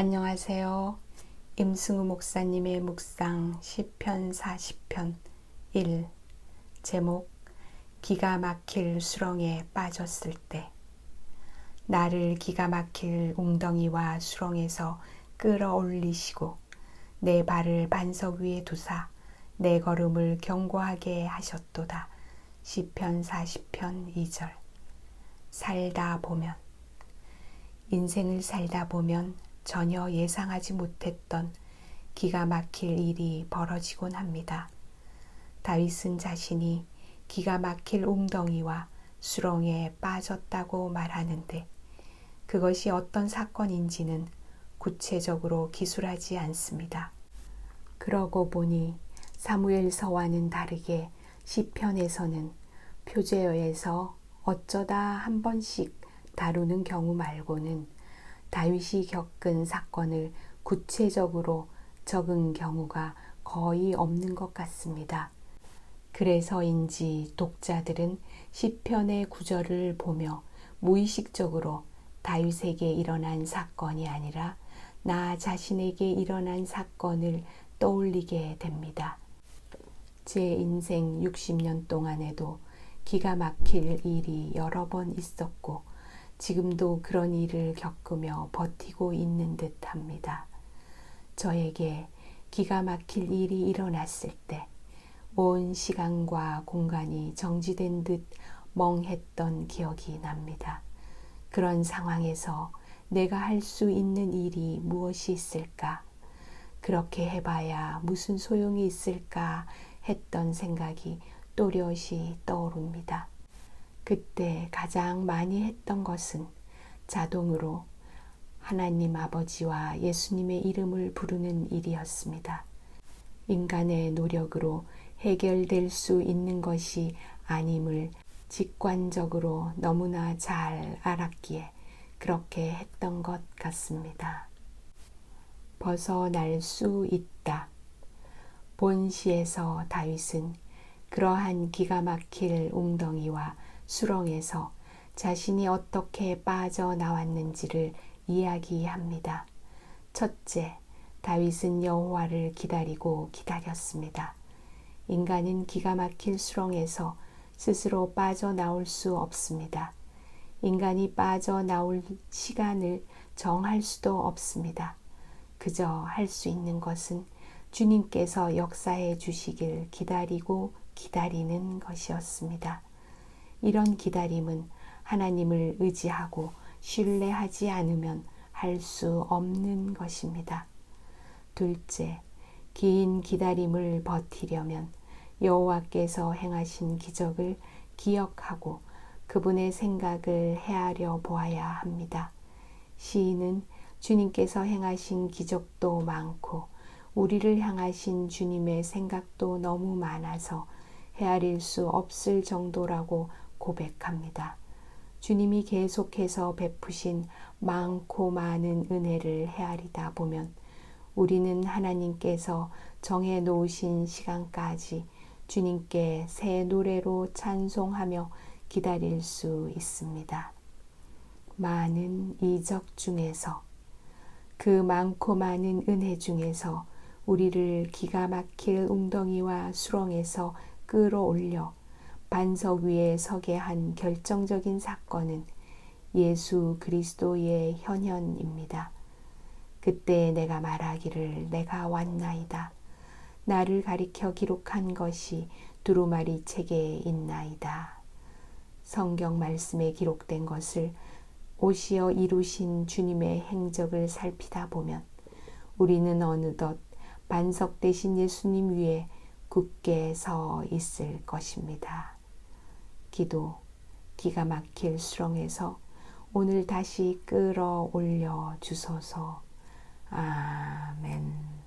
안녕하세요. 임승우 목사님의 묵상 10편 40편 1 제목 기가 막힐 수렁에 빠졌을 때 나를 기가 막힐 웅덩이와 수렁에서 끌어올리시고 내 발을 반석 위에 두사 내 걸음을 견고하게 하셨도다. 시편 40편 2절 살다 보면 인생을 살다 보면 전혀 예상하지 못했던 기가 막힐 일이 벌어지곤 합니다. 다윗은 자신이 기가 막힐 웅덩이와 수렁에 빠졌다고 말하는데 그것이 어떤 사건인지는 구체적으로 기술하지 않습니다. 그러고 보니 사무엘서와는 다르게 시편에서는 표제어에서 어쩌다 한 번씩 다루는 경우 말고는 다윗이 겪은 사건을 구체적으로 적은 경우가 거의 없는 것 같습니다. 그래서인지 독자들은 시편의 구절을 보며 무의식적으로 다윗에게 일어난 사건이 아니라 나 자신에게 일어난 사건을 떠올리게 됩니다. 제 인생 60년 동안에도 기가 막힐 일이 여러 번 있었고 지금도 그런 일을 겪으며 버티고 있는 듯 합니다. 저에게 기가 막힐 일이 일어났을 때 온 시간과 공간이 정지된 듯 멍했던 기억이 납니다. 그런 상황에서 내가 할 수 있는 일이 무엇이 있을까? 그렇게 해봐야 무슨 소용이 있을까 했던 생각이 또렷이 떠오릅니다. 그때 가장 많이 했던 것은 자동으로 하나님 아버지와 예수님의 이름을 부르는 일이었습니다. 인간의 노력으로 해결될 수 있는 것이 아님을 직관적으로 너무나 잘 알았기에 그렇게 했던 것 같습니다. 벗어날 수 있다. 본시에서 다윗은 그러한 기가 막힐 웅덩이와 수렁에서 자신이 어떻게 빠져나왔는지를 이야기합니다. 첫째, 다윗은 여호와를 기다리고 기다렸습니다. 인간은 기가 막힐 수렁에서 스스로 빠져나올 수 없습니다. 인간이 빠져나올 시간을 정할 수도 없습니다. 그저 할 수 있는 것은 주님께서 역사해 주시길 기다리고 기다리는 것이었습니다. 이런 기다림은 하나님을 의지하고 신뢰하지 않으면 할 수 없는 것입니다. 둘째, 긴 기다림을 버티려면 여호와께서 행하신 기적을 기억하고 그분의 생각을 헤아려 보아야 합니다. 시인은 주님께서 행하신 기적도 많고 우리를 향하신 주님의 생각도 너무 많아서 헤아릴 수 없을 정도라고 고백합니다. 주님이 계속해서 베푸신 많고 많은 은혜를 헤아리다 보면 우리는 하나님께서 정해 놓으신 시간까지 주님께 새 노래로 찬송하며 기다릴 수 있습니다. 많은 이적 중에서 그 많고 많은 은혜 중에서 우리를 기가 막힐 웅덩이와 수렁에서 끌어올려 반석 위에 서게 한 결정적인 사건은 예수 그리스도의 현현입니다. 그때 내가 말하기를 내가 왔나이다. 나를 가리켜 기록한 것이 두루마리 책에 있나이다. 성경 말씀에 기록된 것을 오시어 이루신 주님의 행적을 살피다 보면 우리는 어느덧 반석 대신 예수님 위에 굳게 서 있을 것입니다. 기도 기가 막힐 수렁에서 오늘 다시 끌어올려 주소서. 아멘.